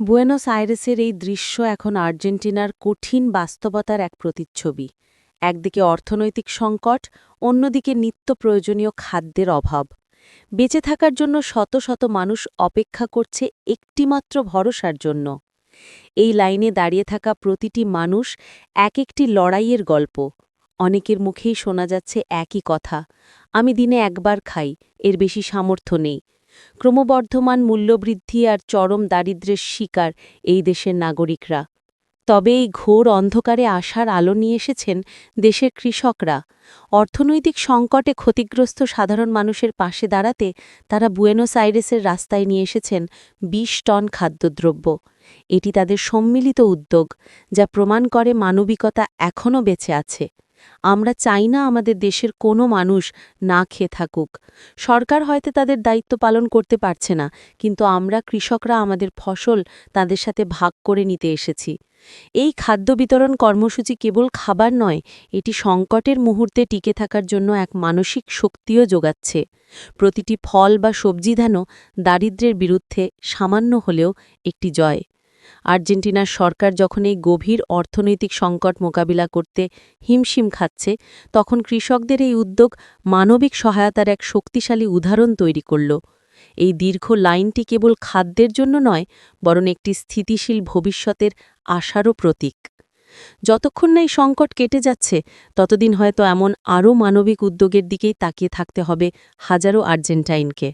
Buenos আইরেসের এই দৃশ্য এখন আর্জেন্টিনার কঠিন বাস্তবতার এক প্রতিচ্ছবি। একদিকে অর্থনৈতিক সংকট, অন্যদিকে নিত্য প্রয়োজনীয় খাদ্যের অভাব। বেঁচে থাকার জন্য শত শত মানুষ অপেক্ষা করছে একটিমাত্র ভরসার জন্য। এই লাইনে দাঁড়িয়ে থাকা প্রতিটি মানুষ এক একটি লড়াইয়ের গল্প। অনেকের মুখেই শোনা যাচ্ছে একই কথা, আমি দিনে একবার খাই, এর বেশি সামর্থ্য নেই। ক্রমবর্ধমান মূল্যবৃদ্ধি আর চরম দারিদ্র্যের শিকার এই দেশের নাগরিকরা। তবে এই ঘোর অন্ধকারে আশার আলো নিয়ে এসেছেন দেশের কৃষকরা। অর্থনৈতিক সংকটে ক্ষতিগ্রস্ত সাধারণ মানুষের পাশে দাঁড়াতে তারা বুয়েনোস আইরেসের রাস্তায় নিয়ে এসেছেন ২০ টন খাদ্যদ্রব্য। এটি তাদের সম্মিলিত উদ্যোগ, যা প্রমাণ করে মানবিকতা এখনও বেঁচে আছে। আমরা চাই না আমাদের দেশের কোনো মানুষ না খেয়ে থাকুক। সরকার হয়তো তাদের দায়িত্ব পালন করতে পারছে না, কিন্তু আমরা কৃষকরা আমাদের ফসল তাদের সাথে ভাগ করে নিতে এসেছি। এই খাদ্য বিতরণ কর্মসূচি কেবল খাবার নয়, এটি সংকটের মুহূর্তে টিকে থাকার জন্য এক মানসিক শক্তিও যোগাচ্ছে। প্রতিটি ফল বা সবজি ধানও দারিদ্র্যের বিরুদ্ধে সামান্য হলেও একটি জয়। আর্জেন্টিনার সরকার যখন এই গভীর অর্থনৈতিক সংকট মোকাবিলা করতে হিমশিম খাচ্ছে, তখন কৃষকদের এই উদ্যোগ মানবিক সহায়তার এক শক্তিশালী উদাহরণ তৈরি করল। এই দীর্ঘ লাইনটি কেবল খাদ্যের জন্য নয়, বরং একটি স্থিতিশীল ভবিষ্যতের আশারও প্রতীক। যতক্ষণ না এই সংকট কেটে যাচ্ছে, ততদিন হয়তো এমন আরও মানবিক উদ্যোগের দিকেই তাকিয়ে থাকতে হবে হাজারো আর্জেন্টাইনকে।